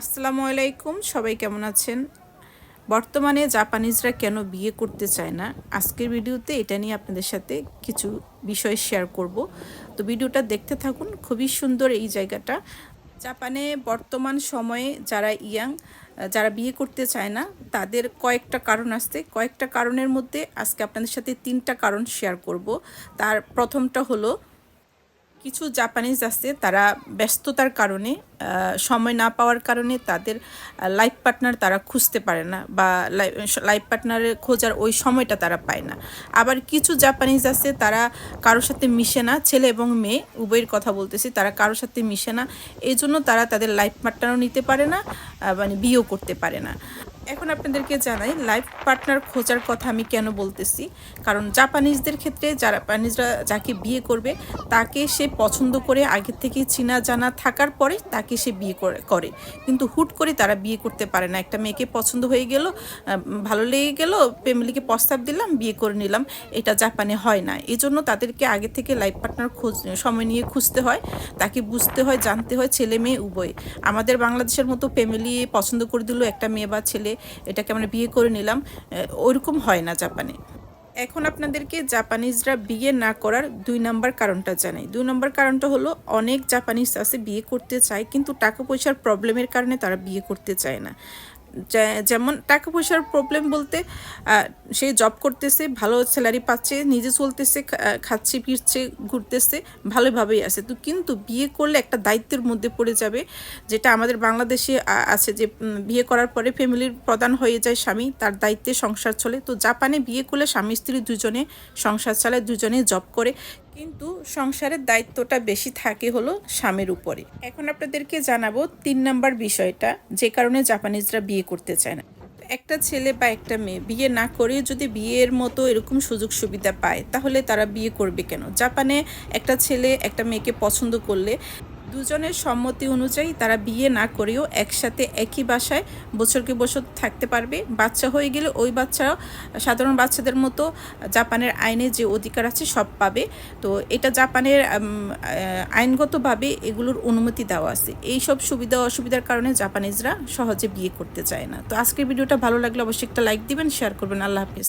আসসালামু আলাইকুম, সবাই কেমন আছেন? বর্তমানে জাপানিজরা কেন বিয়ে করতে চায় না? আজকের ভিডিওতে এটা নিয়ে আপনাদের সাথে কিছু বিষয় শেয়ার করব। তো ভিডিওটা দেখতে থাকুন, খুবই সুন্দর এই জায়গাটা। জাপানে বর্তমান সময়ে যারা ইয়াং, যারা বিয়ে করতে চায় না, তাদের কয়েকটা কারণ আসতে কয়েকটা কারণের মধ্যে আজকে আপনাদের সাথে তিনটা কারণ শেয়ার করব। তার প্রথমটা হলো কিছু জাপানিজ আছে, তারা ব্যস্ততার কারণে সময় না পাওয়ার কারণে তাদের লাইফ পার্টনার তারা খুঁজতে পারে না বা লাইফ পার্টনারের খোঁজার ওই সময়টা তারা পায় না। আবার কিছু জাপানিজ আছে, তারা কারোর সাথে মিশে না, ছেলে এবং মেয়ে, উভয়ের কথা বলতেছি, তারা কারোর সাথে মিশে না এই জন্য তারা তাদের লাইফ পার্টনারও নিতে পারে না মানে বিয়েও করতে পারে না। এখন আপনাদেরকে জানাই, লাইফ পার্টনার খোঁজার কথা আমি কেন বলতেছি? কারণ জাপানিজদের ক্ষেত্রে জাপানিজরা যাকে বিয়ে করবে, তাকে সে পছন্দ করে, আগে থেকে চিনা জানা থাকার পরে তাকে সে বিয়ে করে কিন্তু হুট করে তারা বিয়ে করতে পারে না। একটা মেয়েকে পছন্দ হয়ে গেল ভালো লেগে গেল, ফ্যামিলিকে প্রস্তাব দিলাম, বিয়ে করে নিলাম, এটা জাপানে হয় না। এই জন্য তাদেরকে আগে থেকে লাইফ পার্টনার খোঁজ, সময় নিয়ে খুঁজতে হয়, তাকে বুঝতে হয়, জানতে হয়, ছেলে মেয়ে উভয়। আমাদের বাংলাদেশের মতো ফ্যামিলি পছন্দ করে দিল একটা মেয়ে বা ছেলে এটাকে আমরা বিয়ে করে নিলাম ওইরকম হয় না জাপানে। এখন আপনাদেরকে জাপানিজরা বিয়ে না করার দুই নাম্বার কারণটা জানাই। দুই নম্বর কারণটা হলো, অনেক জাপানিজ আছে বিয়ে করতে চায়, কিন্তু টাকা পয়সার প্রবলেমের কারণে তারা বিয়ে করতে চায় না। যেমন টাকা পয়সার প্রবলেম বলতে সে জব করতেছে, ভালো স্যালারি পাচ্ছে, নিজে চলতেছে খাচ্ছে, ফিরছে, ঘুরতেছে, ভালোভাবেই আছে। তো কিন্তু বিয়ে করলে একটা দায়িত্বের মধ্যে পড়ে যাবে, যেটা আমাদের বাংলাদেশে আছে যে বিয়ে করার পরে ফ্যামিলির প্রধান হয়ে যায় স্বামী, তার দায়িত্বে সংসার চলে। তো জাপানে বিয়ে করলে স্বামী স্ত্রী দুজনে সংসার চালায়, দুজনে জব করে। কিন্তু সংসারের দায়িত্বটা বেশি থাকে হলো স্বামীর উপরে। এখন আপনাদেরকে জানাব তিন নাম্বার বিষয়টা, যে কারণে জাপানিজরা বিয়ে করতে চায় না। একটা ছেলে বা একটা মেয়ে বিয়ে না করে যদি বিয়ের মতো এরকম সুযোগ সুবিধা পায়, তাহলে তারা বিয়ে করবে কেন? জাপানে একটা ছেলে একটা মেয়েকে পছন্দ করলে দুজনের সম্মতি অনুযায়ী তারা বিয়ে না করেও একসাথে একই বাসায় বছরকে বছর থাকতে পারবে। বাচ্চা হয়ে গেলে ওই বাচ্চারাও সাধারণ বাচ্চাদের মতো জাপানের আইনে যে অধিকার আছে সব পাবে। তো এটা জাপানের আইনগতভাবে এগুলোর অনুমতি দেওয়া আছে। এই সব সুবিধা অসুবিধার কারণে জাপানিজরা সহজে বিয়ে করতে চায় না। তো আজকের ভিডিওটা ভালো লাগলে অবশ্যই একটা লাইক দিবেন, শেয়ার করবেন। আল্লাহ হাফিজ।